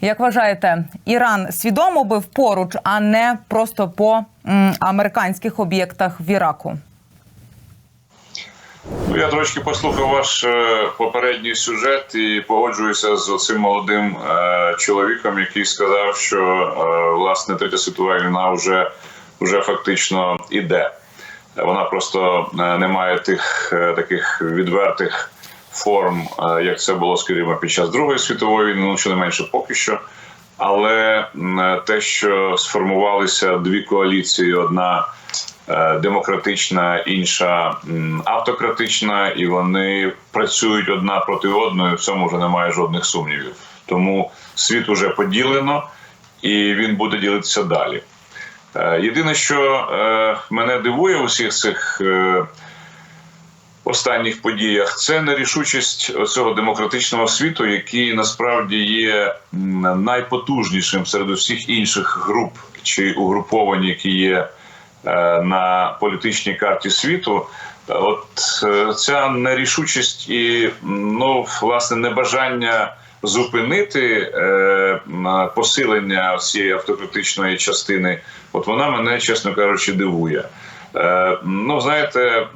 Як вважаєте, Іран свідомо бив поруч, а не просто по м, американських об'єктах в Іраку? Ну, я трошки послухав ваш е, попередній сюжет і погоджуюся з цим молодим е, чоловіком, який сказав, що е, власне третя світова війна вже, вже фактично іде. Вона просто не має тих таких відвертих форм, е, як це було, скажімо, під час Другої світової війни, ну щонайменше поки що. Але те, що сформувалися дві коаліції, одна е, демократична, інша автократична, і вони працюють одна проти одної. В цьому вже немає жодних сумнівів. Тому світ уже поділено, і він буде ділитися далі. Е, Єдине, що е, мене дивує у всіх цих е, останніх подіях, це нерішучість цього демократичного світу, який насправді є найпотужнішим серед усіх інших груп чи угруповань, які є е, на політичній карті світу. От е, ця нерішучість і ну власне небажання зупинити е, посилення цієї автократичної частини, от вона мене, чесно кажучи, дивує. Е, ну, знаєте, е,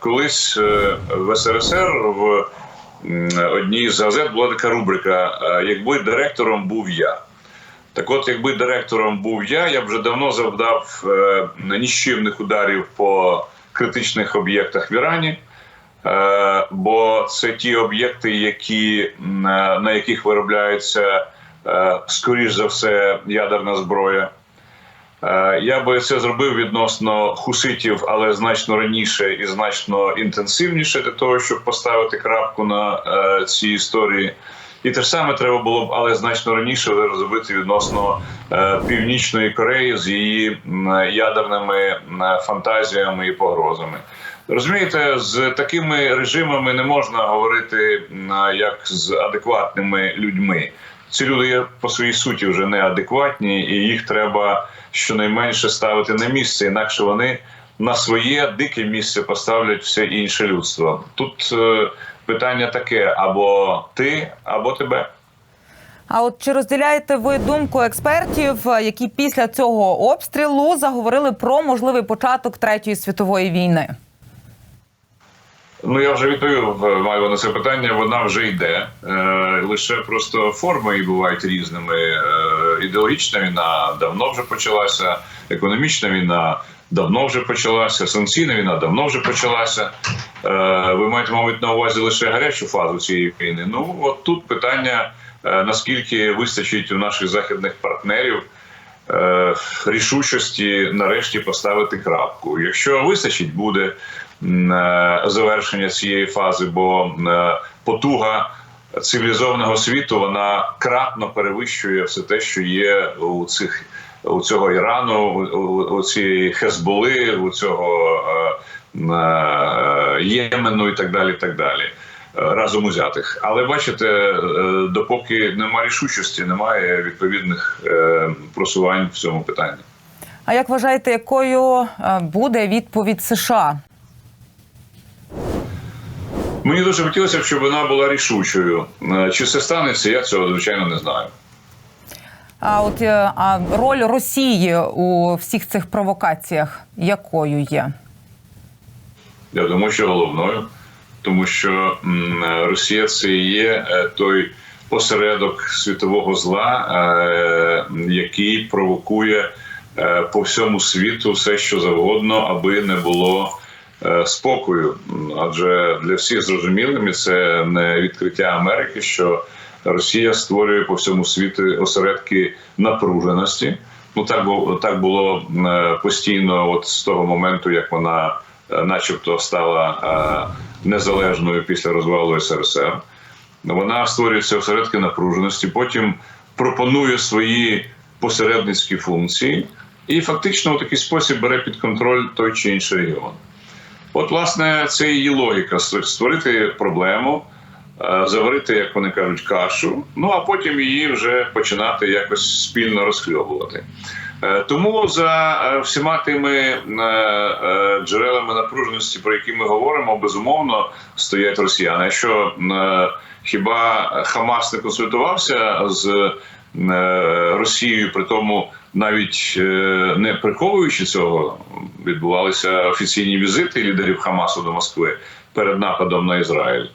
колись е, в СРСР в одній з газет була така рубрика: Якби директором був я. Так от, якби директором був я, я б вже давно завдав ніщівних ударів по критичних об'єктах в Ірані. Бо це ті об'єкти, які, на яких виробляється, скоріш за все, ядерна зброя. Е, Я би це зробив відносно хуситів, але значно раніше і значно інтенсивніше для того, щоб поставити крапку на е, цій історії. І те ж саме треба було б, але значно раніше зробити відносно е, Північної Кореї з її ядерними фантазіями і погрозами. Розумієте, з такими режимами не можна говорити як з адекватними людьми. Ці люди є по своїй суті вже неадекватні, і їх треба щонайменше ставити на місце, інакше вони на своє дике місце поставлять все інше людство. Тут е, питання таке: або ти, або тебе. А от чи розділяєте ви думку експертів, е, які після цього обстрілу заговорили про можливий початок третьої світової війни? Ну я вже відповів е, маю на це питання. Вона вже йде. Е, лише просто форми її бувають різними. Е, ідеологічна війна давно вже почалася, економічна війна давно вже почалася, санкційна війна давно вже почалася. Ви маєте, мабуть, на увазі лише гарячу фазу цієї війни. Ну от тут питання: наскільки вистачить у наших західних партнерів. Рішучості нарешті поставити крапку. Якщо вистачить, буде завершення цієї фази, бо е, потуга цивілізованого світу вона кратно перевищує все те, що є у цих у цього Ірану, у, цієї Хезболи, у цього е, е, Ємену і так далі. Так далі. е, Разом узятих, але бачите, е, допоки немає рішучості, немає відповідних е, просувань в цьому питанні. А як вважаєте, якою е, буде відповідь США? Мені дуже хотілося б, щоб вона була рішучою. Е, Чи це станеться, я цього звичайно не знаю. А от е, а роль Росії у всіх цих провокаціях якою є? Я думаю, що головною, тому що Росія це і є е, той посередок світового зла, який провокує по всьому світу все, що завгодно, аби не було спокою. Адже для всіх зрозумілим і це не відкриття Америки, що Росія створює по всьому світу осередки напруженості. Ну так було так було е, постійно, от з того моменту, як вона, е, начебто, стала е, незалежною після розвалу СРСР. Вона створює ці осередки напруженості, потім пропонує свої посередницькі функції, і фактично у такий спосіб бере під контроль той чи інший регіон. От, власне, це її логіка створити проблему, е, заварити, як вони кажуть, кашу, ну а потім її вже починати якось спільно розхльобувати. Е, Тому за е, всіма тими джерелами напруженості, про які ми говоримо, безумовно стоять росіяни. Е, хіба Хамас не консультувався з Росією, при тому навіть е, не приховуючи цього, відбувалися офіційні візити лідерів Хамасу до Москви перед нападом на Ізраїль.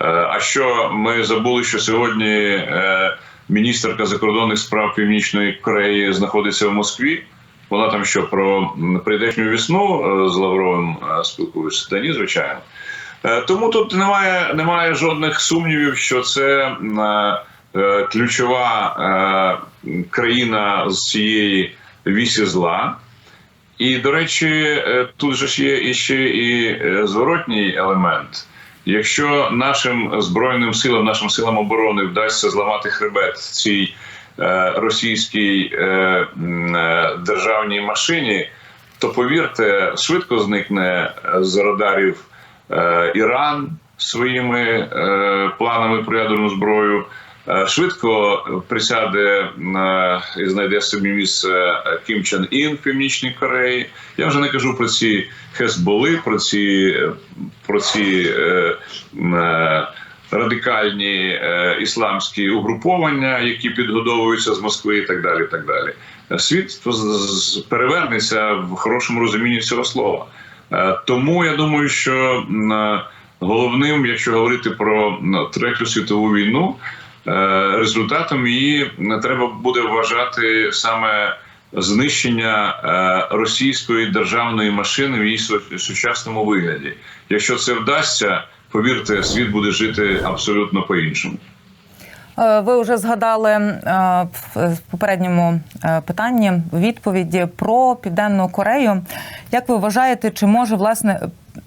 Е, А що ми забули, що сьогодні е, міністерка закордонних справ Північної Кореї знаходиться в Москві? Вона там що про прийдешню весну е, з Лавровим е, спілкується? Та ні, звичайно. Е, Тому тут немає, немає жодних сумнівів, що це е, е, ключова е, країна з цієї вісі зла. І, до речі, е, тут же ж є іще і е, зворотній елемент. Якщо нашим збройним силам, нашим силам оборони вдасться зламати хребет цій е, російській е, е, державній машині, то повірте, швидко зникне з радарів е, Іран своїми е, планами про ядерну зброю. Е, Швидко присяде е, і знайде собі місце е, Кім Чен Ін в Північній Кореї. Я вже не кажу про ці Хезболи, про ці, про ці е, радикальні е, ісламські угруповання, які підгодовуються з Москви, і так далі. І так далі. Світ перевернеться в хорошому розумінні цього слова. Тому я думаю, що головним, якщо говорити про третю світову війну, результатом її м, треба буде вважати саме знищення е, російської державної машини в її сучасному вигляді. Якщо це вдасться, повірте, світ буде жити абсолютно по-іншому. Е, Ви вже згадали е, в попередньому е, питанні відповіді про Південну Корею. Як ви вважаєте, чи може власне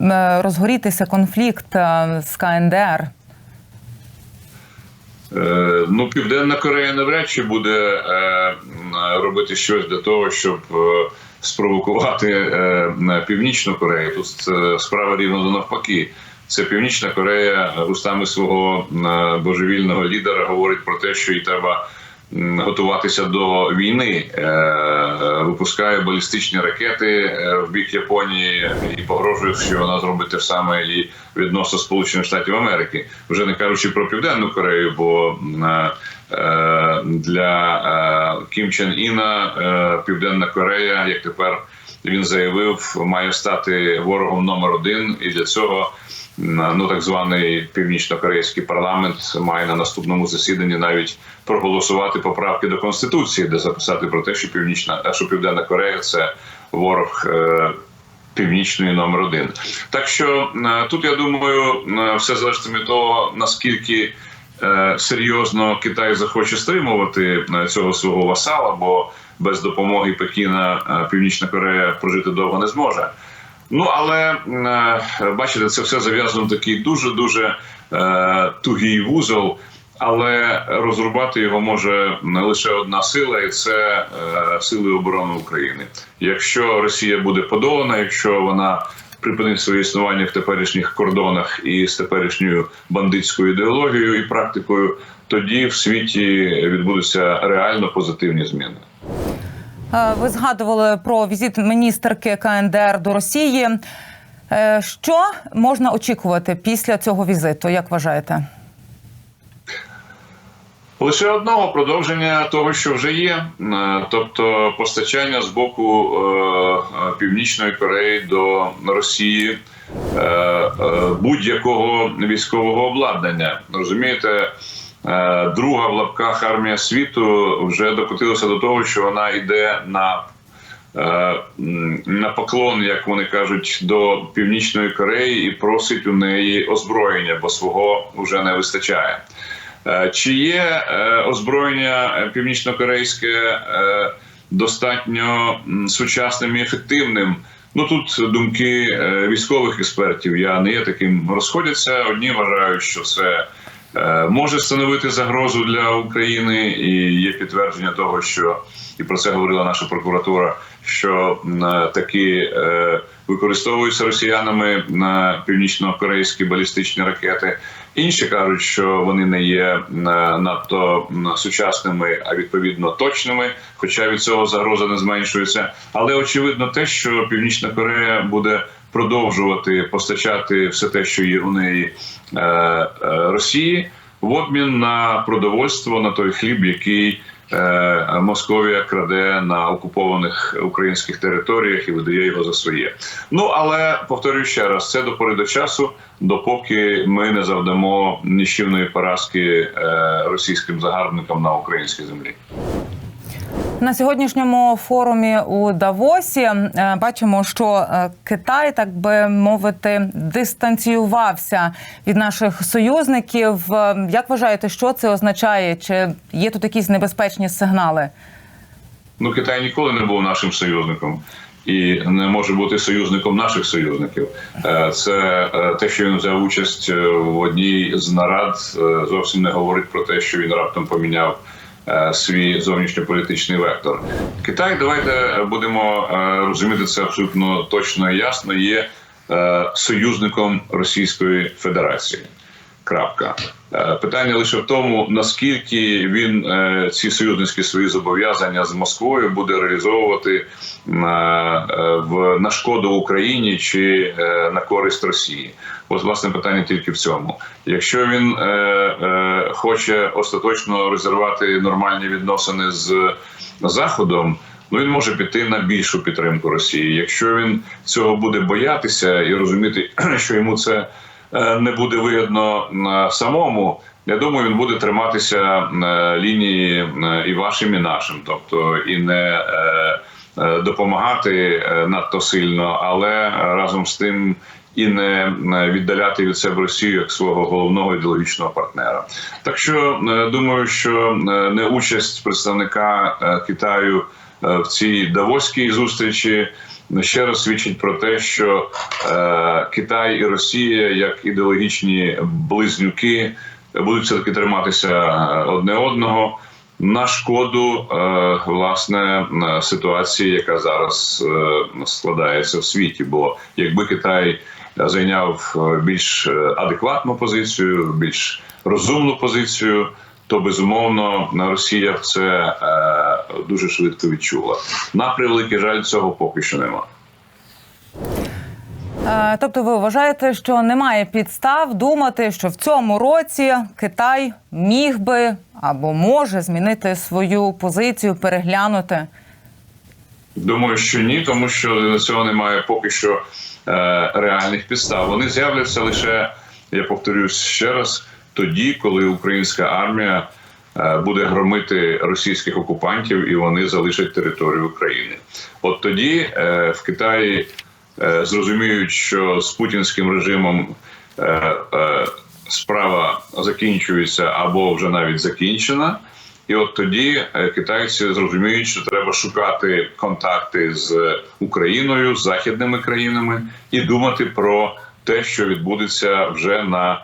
е, розгорітися конфлікт е, з КНДР? Е, Ну, Південна Корея навряд чи буде е, робити щось для того, щоб е, спровокувати Північну Корею. Тут справа рівно до навпаки. Це Північна Корея устами свого божевільного лідера говорить про те, що їй треба готуватися до війни, Е, випускає балістичні ракети е, в бік Японії і погрожує, що вона зробить те саме і відносно Сполучених Штатів Америки, вже не кажучи про Південну Корею, бо е, для Кім Чен Іна Південна Корея, як тепер він заявив, має стати ворогом номер один, і для цього ну так званий північно-корейський парламент має на наступному засіданні навіть проголосувати поправки до конституції, де записати про те, що північна що Південна Корея це ворог. е, Північної номер один. Так що е, тут я думаю, е, все залежить від того, наскільки е, серйозно Китай захоче стримувати е, цього свого васала, бо без допомоги Пекіна е, Північна Корея прожити довго не зможе. Ну але е, бачите, це все зав'язано в такий дуже дуже тугий вузол. Але розрубати його може не лише одна сила, і це е, сили оборони України. Якщо Росія буде подолана, якщо вона припинить своє існування в теперішніх кордонах і з теперішньою бандитською ідеологією і практикою, тоді в світі відбудуться реально позитивні зміни. Е, Ви згадували про візит міністерки КНДР до Росії. Е, Що можна очікувати після цього візиту? Як вважаєте? Лише одного продовження того, що вже є, Е, тобто постачання з боку Північної Кореї до Росії будь-якого військового обладнання. Розумієте, друга в лапках армія світу вже докотилася до того, що вона йде на е, на поклон, як вони кажуть, до Північної Кореї і просить у неї озброєння, бо свого вже не вистачає. Е, Чи є е, озброєння е, північнокорейське е, достатньо сучасним і ефективним? Ну тут думки е, військових експертів. Я не є таким розходяться. Одні вважають, що це е, може становити загрозу для України, і є підтвердження того, що і про це говорила наша прокуратура, що е, такі е, використовуються росіянами на північно-корейські балістичні ракети. Інші кажуть, що вони не є е, надто сучасними, а відповідно точними. Хоча від цього загроза не зменшується. Але очевидно, те, що Північна Корея буде продовжувати постачати все те, що є у неї е, е, Росії, в обмін на продовольство на той хліб, який е, Московія краде на окупованих українських територіях і видає його за своє. Ну але повторюю ще раз, це до пори до часу, допоки ми не завдамо ніщівної поразки російським загарбникам на українській землі. На сьогоднішньому форумі у Давосі е, бачимо, що е, Китай, так би мовити, дистанціювався від наших союзників. Е, Як вважаєте, що це означає? Чи є тут якісь небезпечні сигнали? Ну, Китай ніколи не був нашим союзником і не може бути союзником наших союзників. Це те, що він взяв участь в одній з нарад, зовсім не говорить про те, що він раптом поміняв. Е, Свій зовнішньополітичний вектор Китай, давайте будемо е, розуміти це абсолютно точно і ясно. Є е, союзником Російської Федерації. Крапка. Е, Питання лише в тому, наскільки він е, ці союзницькі свої зобов'язання з Москвою буде реалізовувати е, в на шкоду Україні чи на користь Росії. От власне питання тільки в цьому. Якщо він хоче остаточно розірвати нормальні відносини з Заходом. Ну, він може піти на більшу підтримку Росії. Якщо він цього буде боятися і розуміти, що йому це не буде вигідно е, самому. Я думаю, він буде триматися е, лінії е, і вашим, і нашим, тобто і не е, е, допомагати е, надто сильно, але разом з тим і не е, віддаляти від себе Росію як свого головного ідеологічного партнера. Так що е, думаю, що е, не участь представника е, Китаю е, в цій давоській зустрічі ще раз свідчить про те, що е, Китай і Росія, як ідеологічні близнюки, будуть все таки триматися е, одне одного. На шкоду е, власне е, ситуації, яка зараз е, складається в світі. Бо якби Китай зайняв е, більш адекватну позицію, більш розумну позицію, то безумовно Росія це е, дуже швидко відчула. На превеликий жаль, цього поки що нема. Е, Тобто, ви вважаєте, що немає підстав думати, що в цьому році Китай міг би або може змінити свою позицію, переглянути? Думаю, що ні, тому що для цього немає поки що е, реальних підстав. Вони з'являться лише, я повторюсь ще раз, тоді, коли українська армія е, буде громити російських окупантів і вони залишать територію України. От тоді е, в Китаї е, зрозуміють, що з путінським режимом справа закінчується або вже навіть закінчена. І от тоді китайці зрозуміють, що треба шукати контакти з Україною, з західними країнами і думати про те, що відбудеться вже на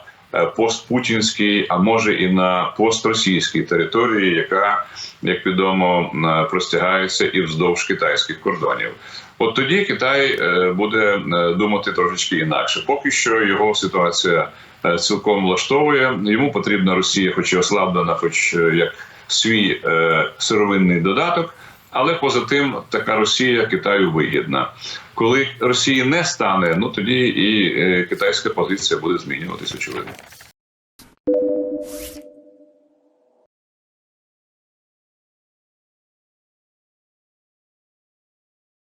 постпутінській, а може і на постросійській території, яка, як відомо, е, простягається і вздовж китайських кордонів. От тоді Китай е, буде е, думати трошечки інакше. Поки що його ситуація е, цілком влаштовує. Йому потрібна Росія, хоч і ослаблена, хоч е, як свій е, сировинний додаток. Але поза тим, така Росія Китаю вигідна. Коли Росії не стане, ну тоді і е, китайська позиція буде змінюватись очевидно.